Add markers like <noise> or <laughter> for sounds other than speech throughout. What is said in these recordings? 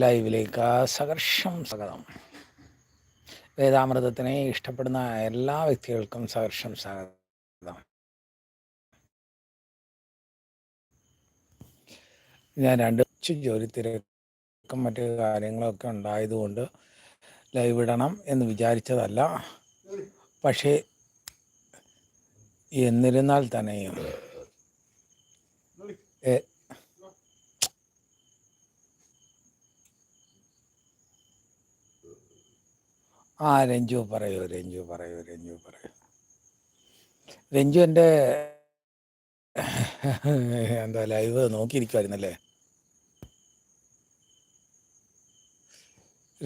ലൈവിലേക്ക് സഹർഷം സ്വാഗതം. വേദാമൃതത്തിനെ ഇഷ്ടപ്പെടുന്ന എല്ലാ വ്യക്തികൾക്കും സഹർഷം സ്വാഗതം. ഞാൻ രണ്ട് ജോലി തിരക്കും മറ്റു കാര്യങ്ങളൊക്കെ ഉണ്ടായതുകൊണ്ട് ലൈവ് ഇടണം എന്ന് വിചാരിച്ചതല്ല. പക്ഷേ എന്നിരുന്നാൽ തന്നെയും ആ രഞ്ജു പറയൂ രഞ്ജു പറയൂ രഞ്ജു പറയൂ. രഞ്ജു എന്റെ എന്താ ലൈവ് നോക്കിയിരിക്കുമായിരുന്നല്ലേ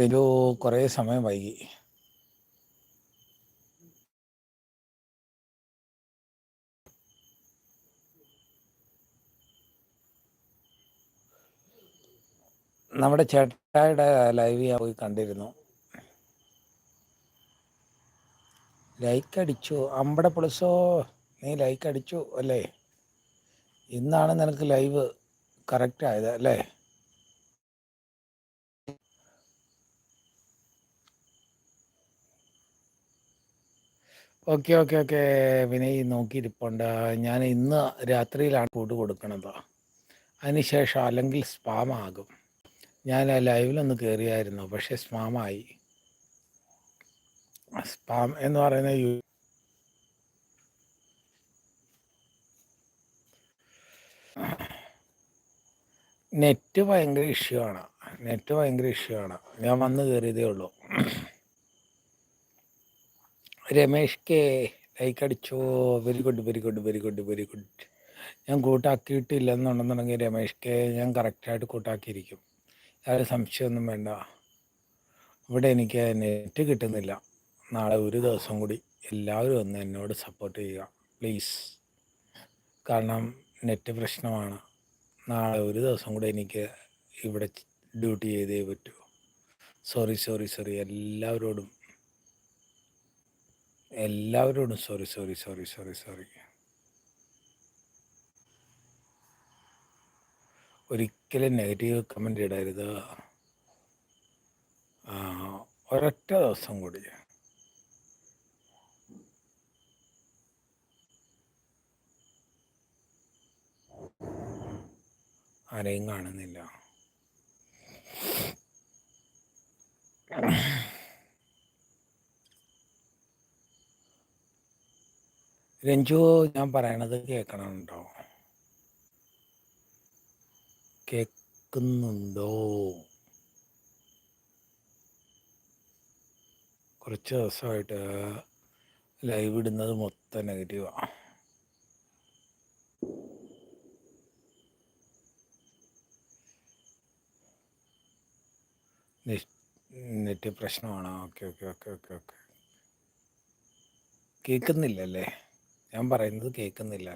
രഞ്ജു കുറേ സമയം വൈകി. നമ്മുടെ ചേട്ടായുടെ ലൈവ് ഞാൻ പോയി കണ്ടിരുന്നു. ലൈക്ക് അടിച്ചു. അമ്പട പുളിസോ? നീ ലൈക്ക് അടിച്ചു അല്ലേ? ഇന്നാണ് നിനക്ക് ലൈവ് കറക്റ്റ് ആയത് അല്ലേ? ഓക്കെ ഓക്കെ ഓക്കെ വിനയ് നോക്കിയിരിപ്പുണ്ട്. ഞാൻ ഇന്ന് രാത്രിയിലാണ് കൂട്ട് കൊടുക്കണത്. അതിനുശേഷം അല്ലെങ്കിൽ സ്പാമാകും ഞാൻ ലൈവിലൊന്ന് കയറിയായിരുന്നു പക്ഷേ സ്പാമായി സ്പാം എന്ന് പറയുന്ന യു നെറ്റ് ഭയങ്കര ഇഷ്യൂ ആണ്. നെറ്റ് ഭയങ്കര ഇഷ്യൂ ആണ്. ഞാൻ വന്ന് കയറിയതേ ഉള്ളൂ. രമേഷ് കെ ലൈക്ക് അടിച്ചോ? Very good very good very good very good ഞാൻ കൂട്ടാക്കിയിട്ടില്ലെന്നുണ്ടെന്നുണ്ടെങ്കിൽ രമേഷ് കെ ഞാൻ കറക്റ്റായിട്ട് കൂട്ടാക്കിയിരിക്കും. യാതൊരു സംശയമൊന്നും വേണ്ട. ഇവിടെ എനിക്ക് നെറ്റ് കിട്ടുന്നില്ല. നാളെ ഒരു ദിവസം കൂടി എല്ലാവരും ഒന്ന് എന്നോട് സപ്പോർട്ട് ചെയ്യുക. പ്ലീസ് കാരണം നെറ്റ് പ്രശ്നമാണ്. നാളെ ഒരു ദിവസം കൂടെ എനിക്ക് ഇവിടെ ഡ്യൂട്ടി ചെയ്തേ പറ്റൂ. സോറി സോറി സോറി എല്ലാവരോടും. എല്ലാവരോടും sorry sorry sorry sorry sorry ഒരിക്കലും നെഗറ്റീവ് കമന്റ് ഇടരുത്. ഒരൊറ്റ ദിവസം കൂടി. ആരെയും കാണുന്നില്ല. രഞ്ജു ഞാൻ പറയണത് കേൾക്കണുണ്ടോ കേൾക്കുന്നുണ്ടോ കുറച്ച് ദിവസമായിട്ട് ലൈവ് ഇടുന്നത് മൊത്തം നെഗറ്റീവാണ് നെറ്റ് പ്രശ്നമാണോ? Okay okay okay okay okay. കേൾക്കുന്നില്ലല്ലേ? ഞാൻ പറയുന്നത് കേൾക്കുന്നില്ല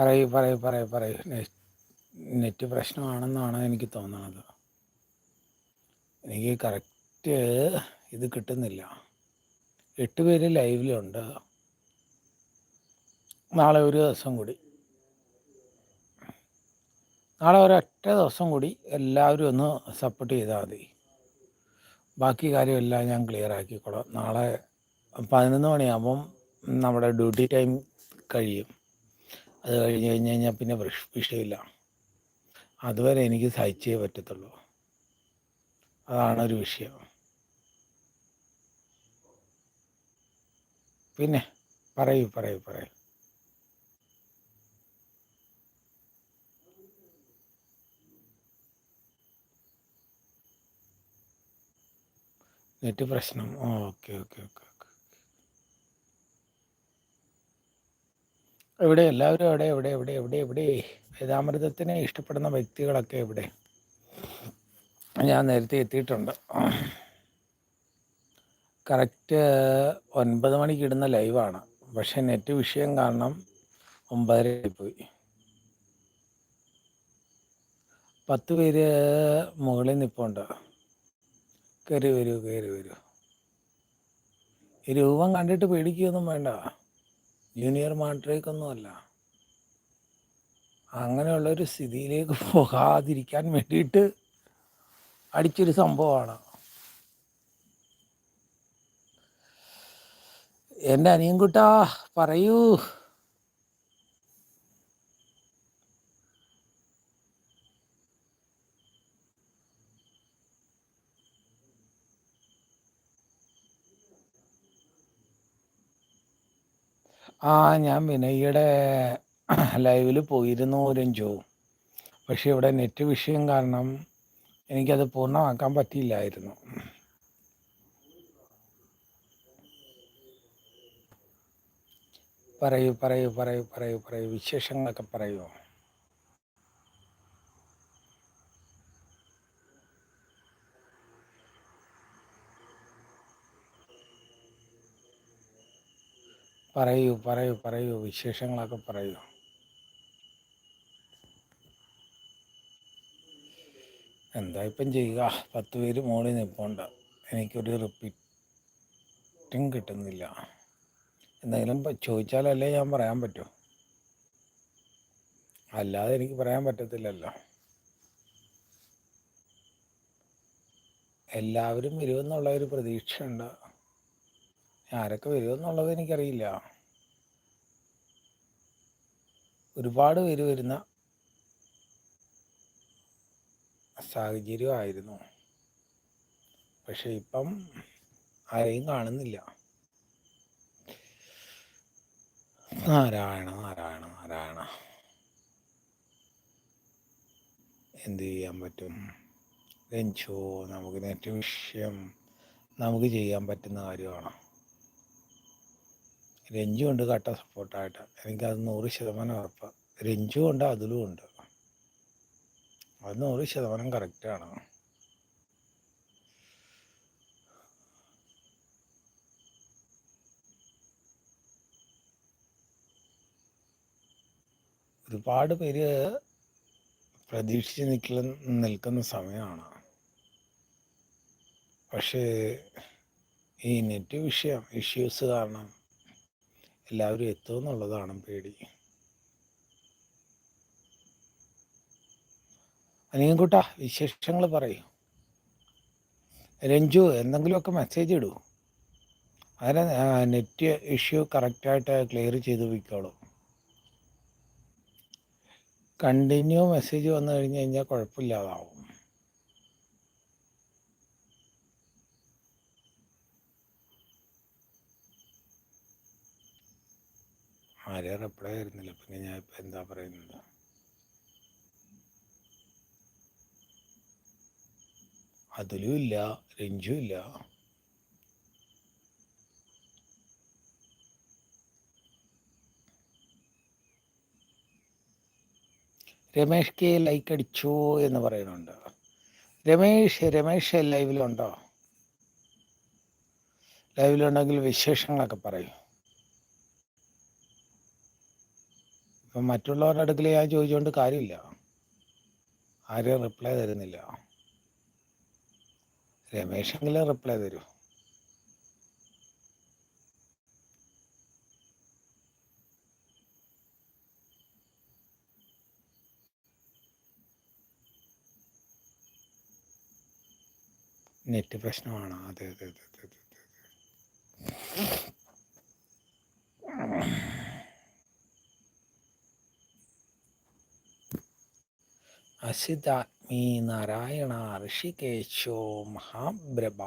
പറയൂ പറയൂ പറയൂ പറയൂ. നെറ്റ് പ്രശ്നമാണെന്നാണ് എനിക്ക് തോന്നുന്നത് എനിക്ക് കറക്റ്റ് ഇത് കിട്ടുന്നില്ല. എട്ട് പേര് ലൈവിലുണ്ട്. നാളെ ഒരു ദിവസം കൂടി. നാളെ ഒരൊറ്റ ദിവസം കൂടി എല്ലാവരും ഒന്ന് സപ്പോർട്ട് ചെയ്താൽ മതി. ബാക്കി കാര്യമെല്ലാം ഞാൻ ക്ലിയർ ആക്കിക്കോളാം. നാളെ പതിനൊന്ന് മണിയാകുമ്പം നമ്മുടെ ഡ്യൂട്ടി ടൈം കഴിയും. അത് കഴിഞ്ഞ് കഴിഞ്ഞ് കഴിഞ്ഞാൽ പിന്നെ വിഷയമില്ല. അതുവരെ എനിക്ക് സഹിച്ചേ പറ്റത്തുള്ളൂ. അതാണ് ഒരു വിഷയം. പിന്നെ പറയൂ പറയൂ പറയൂ. നെറ്റ് പ്രശ്നം. Okay okay okay. എവിടെ? എല്ലാവരും അവിടെ എവിടെ? എവിടെ? എവിടെ? എവിടെ? വേദാമൃതത്തിനെ ഇഷ്ടപ്പെടുന്ന വ്യക്തികളൊക്കെ എവിടെ? ഞാൻ നേരത്തെ എത്തിയിട്ടുണ്ട്. കറക്റ്റ് ഒൻപത് മണിക്ക് ഇടുന്ന ലൈവാണ്. പക്ഷേ നെറ്റ് വിഷയം കാരണം ഒമ്പതര പോയി. പത്ത് പേര് മുകളിൽ നിപ്പുണ്ട്. കയറി വരൂ കയറി വരൂ. രൂപം കണ്ടിട്ട് പേടിക്കുകയൊന്നും വേണ്ട. ജൂനിയർ മാട്രേക്കൊന്നുമല്ല അങ്ങനെയുള്ളൊരു സ്ഥിതിയിലേക്ക് <laughs> പോകാതിരിക്കാൻ വേണ്ടിയിട്ട് അടിച്ചൊരു സംഭവമാണ്. എന്റെ അനിയൻകുട്ടാ പറയൂ. ആ ഞാൻ വിനയ്യുടെ ലൈവിൽ പോയിരുന്നു രഞ്ജു. പക്ഷേ ഇവിടെ നെറ്റ് വിഷയം കാരണം എനിക്കത് പൂർണമാക്കാൻ പറ്റിയില്ലായിരുന്നു. പറയൂ പറയൂ പറയൂ പറയൂ പറയൂ വിശേഷങ്ങളൊക്കെ പറയൂ. പറയൂ പറയൂ പറയൂ വിശേഷങ്ങളൊക്കെ പറയൂ. എന്താ ഇപ്പം ചെയ്യുക? പത്ത് പേര് മോളിൽ നിൽപ്പുണ്ട്. എനിക്കൊരു റിപ്പീറ്റും കിട്ടുന്നില്ല. എന്തെങ്കിലും ചോദിച്ചാലല്ലേ ഞാൻ പറയാൻ പറ്റൂ. അല്ലാതെ എനിക്ക് പറയാൻ പറ്റത്തില്ലല്ലോ. എല്ലാവരും വരുമെന്നുള്ള ഒരു പ്രതീക്ഷയുണ്ട്. ആരൊക്കെ വരുമെന്നുള്ളത് എനിക്കറിയില്ല. ഒരുപാട് പേര് വരുന്ന സാഹചര്യമായിരുന്നു. പക്ഷെ ഇപ്പം ആരെയും കാണുന്നില്ല. നാരായണ നാരായണ നാരായണ. എന്ത് ചെയ്യാൻ പറ്റും? രഞ്ജോ നമുക്ക് നെറ്റ് വിഷയം നമുക്ക് ചെയ്യാൻ പറ്റുന്ന കാര്യമാണ്? രഞ്ജു ഉണ്ട് കട്ട സപ്പോർട്ടായിട്ട്. എനിക്കത് നൂറ് ശതമാനം ഉറപ്പാണ് രഞ്ജു ഉണ്ട് അതിലും ഉണ്ട്. അത് നൂറ് ശതമാനം കറക്റ്റാണ് ഒരുപാട് പേര് പ്രതീക്ഷിച്ച് നിൽക്കുന്ന നിൽക്കുന്ന സമയമാണ്. പക്ഷേ ഈ നെറ്റ് വിഷയം ഇഷ്യൂസ് കാരണം എല്ലാവരും എത്തുമെന്നുള്ളതാണ് പേടി. അനിയൻകുട്ട വിശേഷങ്ങൾ പറയൂ. രഞ്ജു എന്തെങ്കിലുമൊക്കെ മെസ്സേജ് ഇടൂ. അതിനെ നെറ്റ് ഇഷ്യൂ കറക്റ്റായിട്ട് ക്ലിയർ ചെയ്ത് വയ്ക്കോളൂ കണ്ടിന്യൂ മെസ്സേജ് വന്നു കഴിഞ്ഞ് കഴിഞ്ഞാൽ കുഴപ്പമില്ലാതാവും. ആരെയും റിപ്ലൈ വരുന്നില്ല? പിന്നെ ഞാൻ ഇപ്പം എന്താ പറയുന്നത്? അതിലും ഇല്ല രഞ്ജും ഇല്ല. രമേഷ് കെ ലൈക്ക് അടിച്ചോ എന്ന് പറയുന്നുണ്ട്. രമേഷ് രമേഷ് ലൈവിലുണ്ടോ ലൈവിലുണ്ടെങ്കിൽ വിശേഷങ്ങളൊക്കെ പറയൂ. മറ്റുള്ളവരുടെ അടുക്കൽ ഞാൻ ചോദിച്ചുകൊണ്ട് കാര്യമില്ല. ആരും റിപ്ലൈ തരുന്നില്ല. രമേഷെങ്കിലും റിപ്ലൈ തരൂ. നെറ്റ് പ്രശ്നമാണ്? അതെ അതെ അതെ അതെ അതെ. അസിതാത്മീ നാരായണ ഋഷികേശോ മഹാബ്രഭ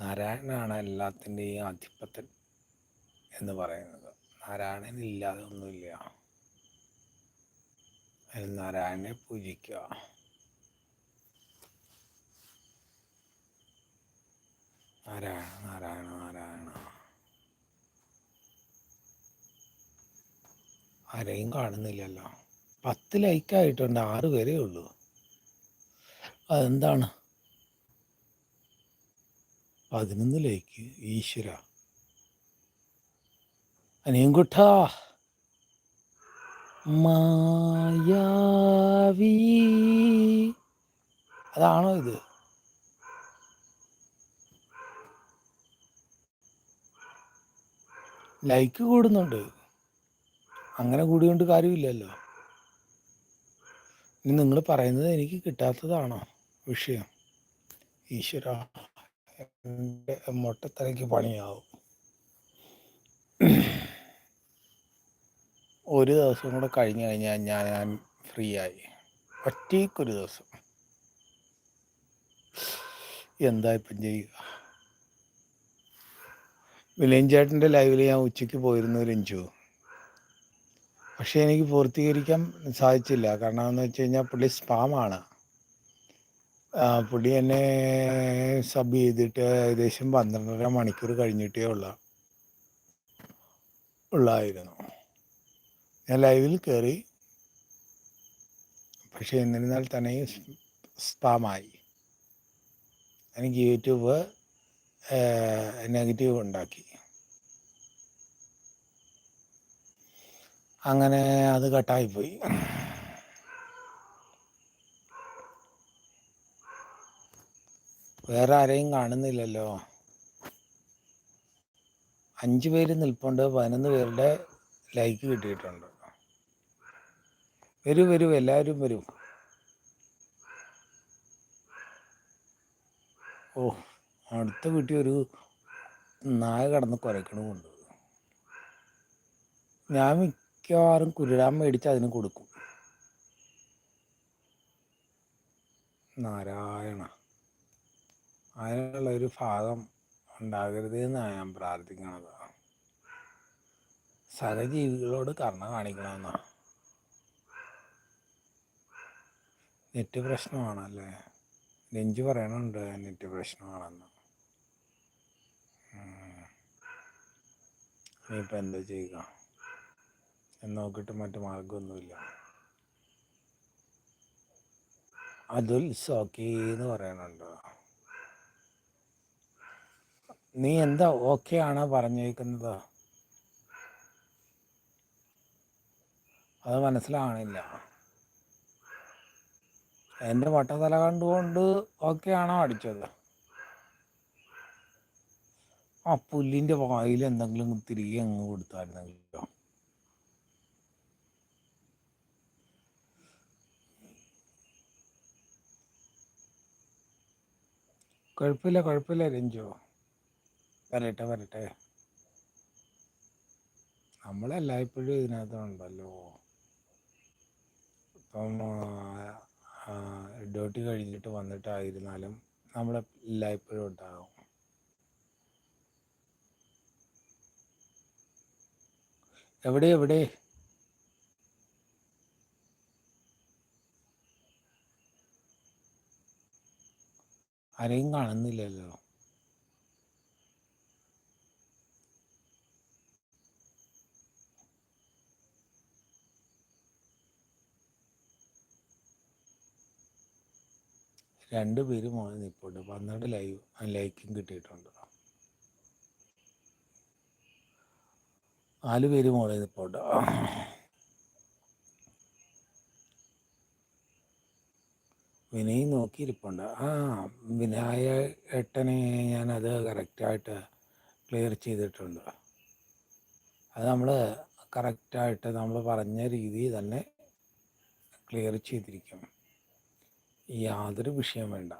നാരായണനാണ് എല്ലാത്തിന്റെയും ആധിപത്യൻ എന്ന് പറയുന്നത്. നാരായണനില്ലാതെ ഒന്നുമില്ല. അതിൽ നാരായണനെ പൂജിക്കുക. നാരായണ നാരായണ നാരായണ. ആരെയും കാണുന്നില്ലല്ലോ. പത്ത് ലൈക്കായിട്ടുണ്ട് ആറ് പേരേ ഉള്ളൂ. അതെന്താണ്? പതിനൊന്ന് ലൈക്ക് ഈശ്വര. അനിയൻകുട്ട. മായാവി. അതാണോ ഇത്? ലൈക്ക് കൂടുന്നുണ്ട്. അങ്ങനെ കൂടിയോണ്ട് കാര്യമില്ലല്ലോ. ഇനി നിങ്ങൾ പറയുന്നത് എനിക്ക് കിട്ടാത്തതാണോ വിഷയം? ഈശ്വര എന്റെ മുട്ടത്തലയ്ക്ക് പണിയാവും. ഒരു ദിവസം കൂടെ കഴിഞ്ഞു കഴിഞ്ഞാൽ ഞാൻ ഞാൻ ഫ്രീ ആയി ഒറ്റയ്ക്കൊരു ദിവസം. എന്താ ഇപ്പം ചെയ്യുക? വിനയൻ ചേട്ടന്റെ ലൈവിൽ ഞാൻ ഉച്ചയ്ക്ക് പോയിരുന്നു രഞ്ജു. പക്ഷേ എനിക്ക് പൂർത്തീകരിക്കാൻ സാധിച്ചില്ല. കാരണം എന്ന് വെച്ച് കഴിഞ്ഞാൽ പുള്ളി സ്പാമാണ് പുള്ളി എന്നെ സബ് ചെയ്തിട്ട് ഏകദേശം പന്ത്രണ്ടര മണിക്കൂർ കഴിഞ്ഞിട്ടേ ഉള്ള ഉള്ളായിരുന്നു. ഞാൻ ലൈവിൽ കയറി പക്ഷേ എന്നിരുന്നാൽ തന്നെ സ്പാമായി എനിക്ക് യൂട്യൂബ് നെഗറ്റീവ് ഉണ്ടാക്കി. അങ്ങനെ അത് കട്ടായിപ്പോയി. വേറെ ആരെയും കാണുന്നില്ലല്ലോ. അഞ്ച് പേര് നിൽപ്പുണ്ട് പതിനൊന്ന് പേരുടെ ലൈക്ക് കിട്ടിയിട്ടുണ്ട്. വരൂ വരൂ എല്ലാവരും വരൂ. ഓ അടുത്ത വീട്ടിൽ ഒരു നായ കടന്ന് കുരക്കണമുണ്ട് ഞാൻ മിക്കവാറും കുരുടാൻ മേടിച്ച് അതിന് കൊടുക്കും. നാരായണ. അതിനുള്ള ഒരു ഭാഗം ഉണ്ടാകരുത് എന്നാണ് ഞാൻ പ്രാർത്ഥിക്കുന്നത് സഹജീവികളോട് കർണ കാണിക്കണമെന്നാണ് നെറ്റ് പ്രശ്നമാണല്ലേ? നെഞ്ച് പറയണുണ്ട് നെറ്റ് പ്രശ്നമാണെന്ന്. ഇനിയിപ്പോൾ എന്താ ചെയ്യുക? എന്ന് നോക്കിയിട്ട് മറ്റു മാർഗമൊന്നുമില്ല അതുൽ സോക്കി എന്ന് പറയണുണ്ടോ നീ എന്താ ഓക്കെ ആണോ പറഞ്ഞേക്കുന്നത്? അത് മനസ്സിലാവണില്ല. എന്റെ വട്ടതല കണ്ടുകൊണ്ട് ഓക്കെ ആണോ അടിച്ചത്? ആ പുല്ലിന്റെ വായിൽ എന്തെങ്കിലും തിരികെ അങ്ങ് കൊടുത്തായിരുന്നെങ്കിലോ? കുഴപ്പമില്ല കുഴപ്പമില്ല രഞ്ജു. വരട്ടെ വരട്ടെ. നമ്മളെല്ലായ്പ്പോഴും ഇതിനകത്തുണ്ടല്ലോ ഇപ്പം ഡ്യൂട്ടി കഴിഞ്ഞിട്ട് വന്നിട്ടായിരുന്നാലും നമ്മളെല്ലായ്പ്പോഴും ഉണ്ടാകും എവിടെ എവിടെ? ആരെയും കാണുന്നില്ലല്ലോ. രണ്ട് പേര് മോനെ നിൽപ്പുണ്ട് പന്ത്രണ്ട് ലൈവ് ലൈക്കും കിട്ടിയിട്ടുണ്ട്. നാല് പേര് മോനെ നിൽപ്പുണ്ട് വിനയ് നോക്കിയിരിപ്പുണ്ട്. ആ വിനായ ഏട്ടനെ ഞാനത് കറക്റ്റായിട്ട് ക്ലിയർ ചെയ്തിട്ടുണ്ട്. അത് നമ്മൾ കറക്റ്റായിട്ട് നമ്മൾ പറഞ്ഞ രീതി തന്നെ ക്ലിയർ ചെയ്തിരിക്കും. യാതൊരു വിഷയം വേണ്ട.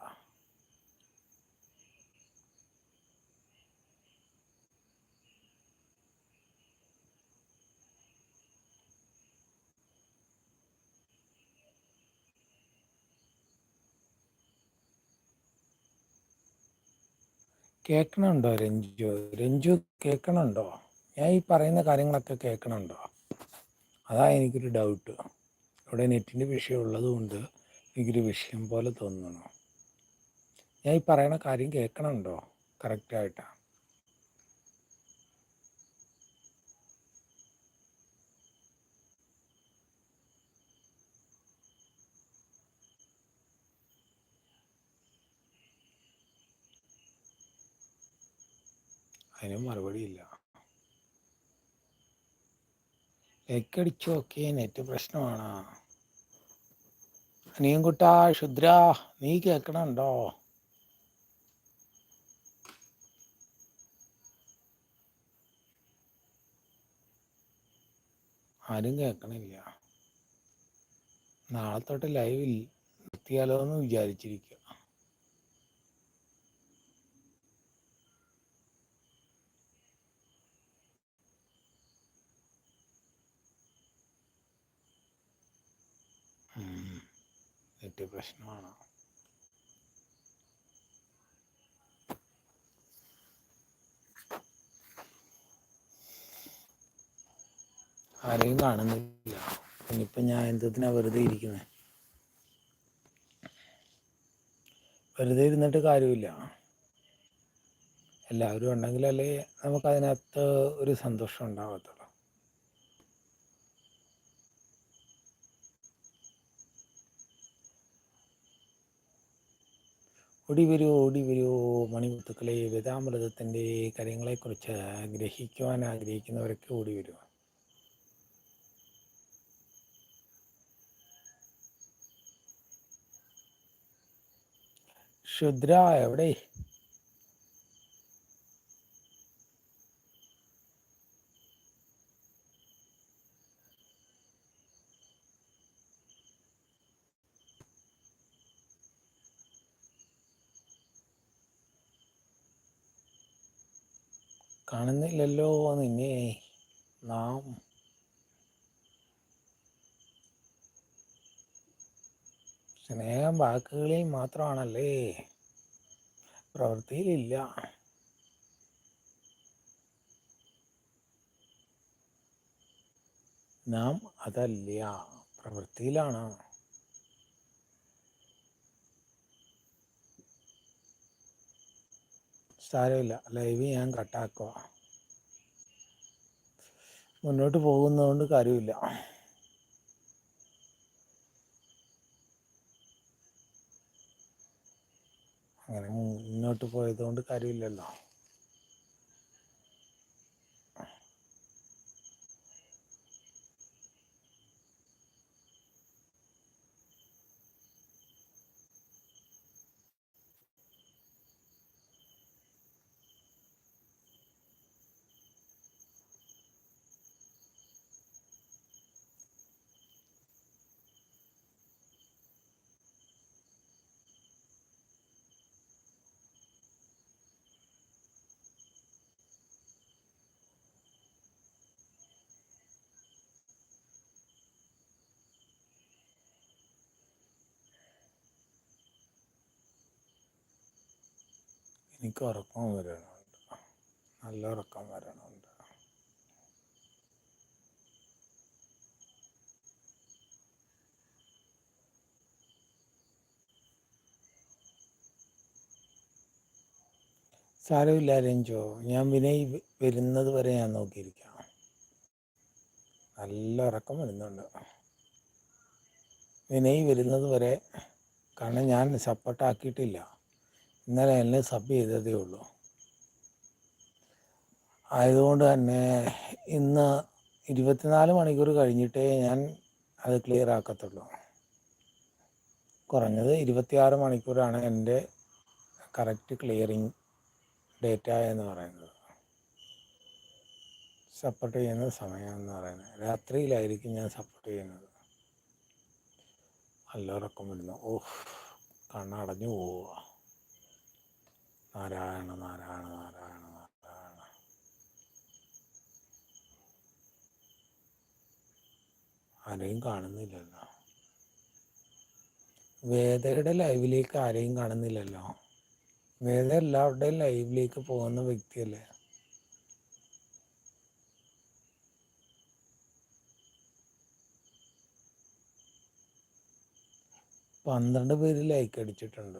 കേൾക്കണുണ്ടോ രഞ്ജു? രഞ്ജു കേൾക്കണുണ്ടോ? ഞാൻ ഈ പറയുന്ന കാര്യങ്ങളൊക്കെ കേൾക്കണുണ്ടോ? അതാ എനിക്കൊരു ഡൗട്ട് ഇവിടെ നെറ്റിന്റെ വിഷയം ഉള്ളതുകൊണ്ട് എനിക്കൊരു വിഷയം പോലെ തോന്നുന്നു. ഞാൻ ഈ പറയുന്ന കാര്യം കേൾക്കണുണ്ടോ? കറക്റ്റായിട്ടാണ് അതിന് മറുപടിയില്ല ലൈക്കടിച്ചു ഓക്കെ നെറ്റ് പ്രശ്നമാണ്? കുട്ടാ ക്ഷുദ്ര നീ കേൾക്കണുണ്ടോ? ആരും കേൾക്കണില്ല. നാളെ തൊട്ട് ലൈവിൽ നിർത്തിയാലോ എന്ന് വിചാരിച്ചിരിക്കുക നെറ്റ് പ്രശ്നമാണ്. ആരെയും കാണുന്നില്ല. ഇനിയിപ്പം ഞാൻ എന്തിനാ വെറുതെ ഇരിക്കുന്നത് വെറുതെ ഇരുന്നിട്ട് കാര്യമില്ല. എല്ലാവരും ഉണ്ടെങ്കിലല്ലേ നമുക്കതിനകത്ത് ഒരു സന്തോഷം ഉണ്ടാകത്തുള്ളൂ ഓടി വരൂ ഓടി വരൂ മണിമുത്തുക്കളെ വേദാമൃതത്തിന്റെ കാര്യങ്ങളെക്കുറിച്ച് ഗ്രഹിക്കുവാൻ ആഗ്രഹിക്കുന്നവരൊക്കെ ഓടി വരൂ ക്ഷുദ്ര എവിടെ? കാണുന്നില്ലല്ലോ നിന്നെ. നാം സ്നേഹം വാക്കുകളിൽ മാത്രമാണല്ലേ. പ്രവൃത്തിയിലില്ല. നാം അതല്ല പ്രവൃത്തിയിലാണ്. സാരമില്ല. ലൈവ് ഞാൻ കട്ടാക്കുക മുന്നോട്ട് പോകുന്നതുകൊണ്ട് കാര്യമില്ല. അങ്ങനെ മുന്നോട്ട് പോയതുകൊണ്ട് കാര്യമില്ലല്ലോ. എനിക്ക് ഉറക്കം വരണമുണ്ട് നല്ല ഉറക്കം വരണമുണ്ട് സാരമില്ല രഞ്ജോ. ഞാൻ വിനയ് വരുന്നത് വരെ ഞാൻ നോക്കിയിരിക്കാം. നല്ല ഉറക്കം വരുന്നുണ്ട്. വിനയ് വരുന്നത് വരെ കാരണം ഞാൻ സപ്പോർട്ടാക്കിയിട്ടില്ല ഇന്നലെ എന്നെ സബ് ചെയ്തതേ ഉള്ളൂ. ആയതുകൊണ്ട് തന്നെ ഇന്ന് ഇരുപത്തിനാല് മണിക്കൂർ കഴിഞ്ഞിട്ടേ ഞാൻ അത് ക്ലിയർ ആക്കത്തുള്ളൂ. കുറഞ്ഞത് ഇരുപത്തിയാറ് മണിക്കൂറാണ് എന്റെ കറക്റ്റ് ക്ലിയറിങ് ഡേറ്റ എന്ന് പറയുന്നത്. സപ്പോർട്ട് ചെയ്യുന്ന സമയം എന്ന് പറയുന്നത്. രാത്രിയിലായിരിക്കും ഞാൻ സപ്പോർട്ട് ചെയ്യുന്നത്. നല്ല ഉറക്കം വരുന്നു. ഓഹ് കണ്ണടഞ്ഞു പോവുക. നാരായണ നാരായണ നാരായണ നാരായണ. ആരെയും കാണുന്നില്ലല്ലോ. വേദയുടെ ലൈവിലേക്ക് ആരെയും കാണുന്നില്ലല്ലോ. വേദ എല്ലാവരുടെയും ലൈവിലേക്ക് പോകുന്ന വ്യക്തിയല്ലേ? പന്ത്രണ്ട് പേര് ലൈക്ക് അടിച്ചിട്ടുണ്ട്.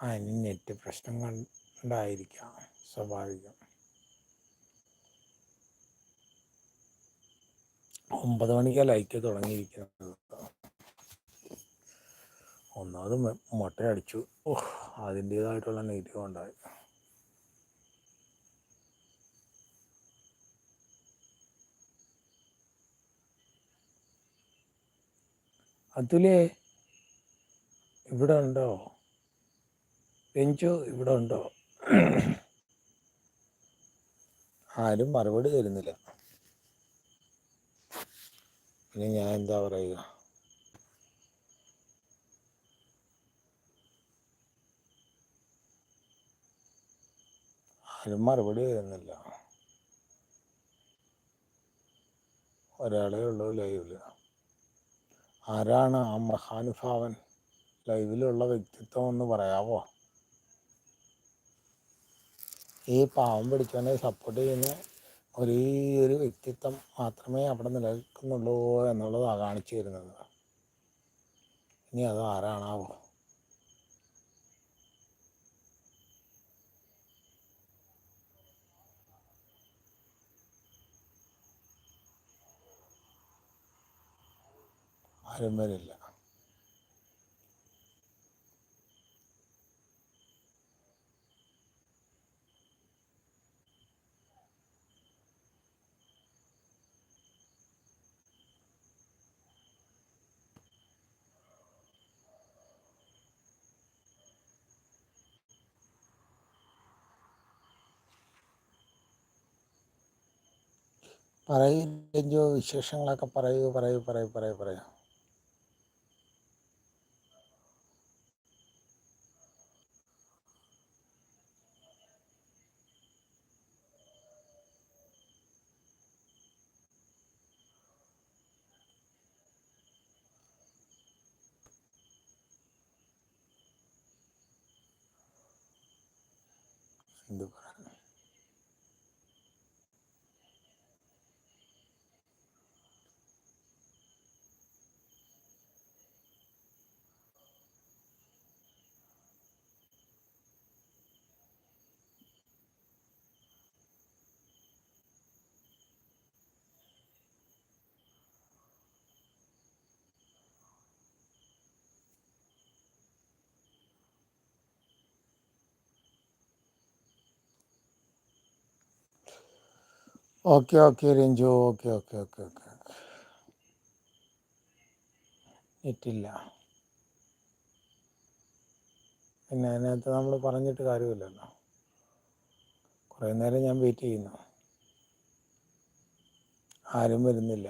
ഇനി നെറ്റ് പ്രശ്നങ്ങൾ ഉണ്ടായിരിക്കാം സ്വാഭാവികം. ഒമ്പത് മണിക്കാ ലൈക്ക് തുടങ്ങിയിരിക്കുന്നത്. ഒന്നാമത് മുട്ട അടിച്ചു. ഓഹ് അതിന്റേതായിട്ടുള്ള നെഗറ്റീവ് ഉണ്ടായി അതുലേ ഇവിടെ ഉണ്ടോ? രഞ്ജു ഇവിടെ ഉണ്ടോ? ആരും മറുപടി തരുന്നില്ല. ഇനി ഞാൻ എന്താ പറയുക? ആരും മറുപടി തരുന്നില്ല. ഒരാളേ ഉള്ളൂ ലൈവിൽ. ആരാണ് ആ മഹാനുഭാവൻ? ലൈവിലുള്ള വ്യക്തിത്വം എന്ന് പറയാവോ? ഈ പാവം പിടിച്ചവനെ സപ്പോർട്ട് ചെയ്യുന്ന ഒരേ ഒരു വ്യക്തിത്വം മാത്രമേ അവിടെ നിലനിൽക്കുന്നുള്ളൂ എന്നുള്ളതാണ് കാണിച്ചു തരുന്നത്. ഇനി അത് ആരാണാവോ? ആരും വരില്ല. പറയൂ രഞ്ജു വിശേഷങ്ങളൊക്കെ പറയൂ പറയൂ പറയൂ പറയൂ പറയൂ എന്ത് പറയാൻ okay okay Ranju. Okay okay okay okay. നെറ്റില്ല പിന്നെ അതിനകത്ത് നമ്മൾ പറഞ്ഞിട്ട് കാര്യമില്ലല്ലോ. കുറേ നേരം ഞാൻ വെയിറ്റ് ചെയ്യുന്നു. ആരും വരുന്നില്ല.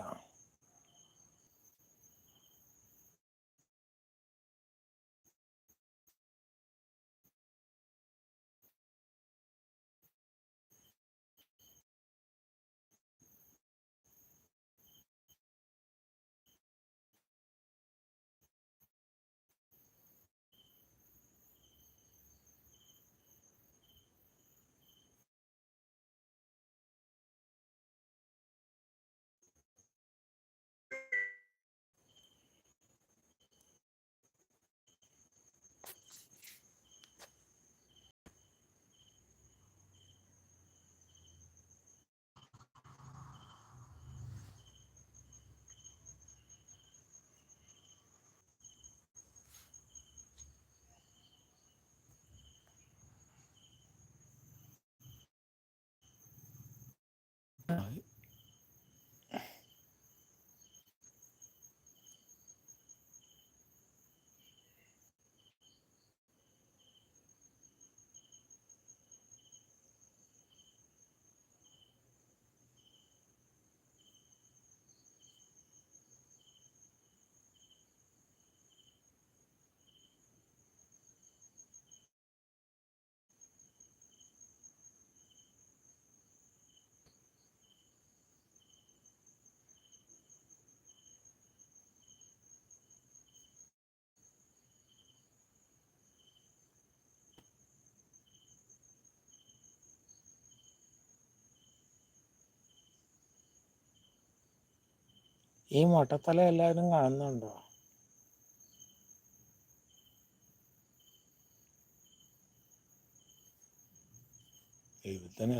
Right. ഈ മൊട്ടത്തല എല്ലാവരും കാണുന്നുണ്ടോ? ദൈവത്തിനെ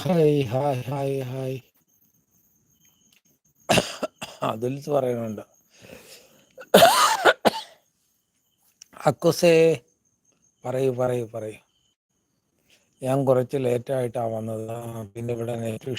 ഹായ് ഹായ് ഹായ് ഹായ് അതിൽ പറയുന്നുണ്ട് അക്കുസേ പറയൂ പറയൂ പറയൂ. ഞാൻ കുറച്ച് ലേറ്റായിട്ടാണ് വന്നത്. പിന്നെ ഇവിടെ നെറ്റ്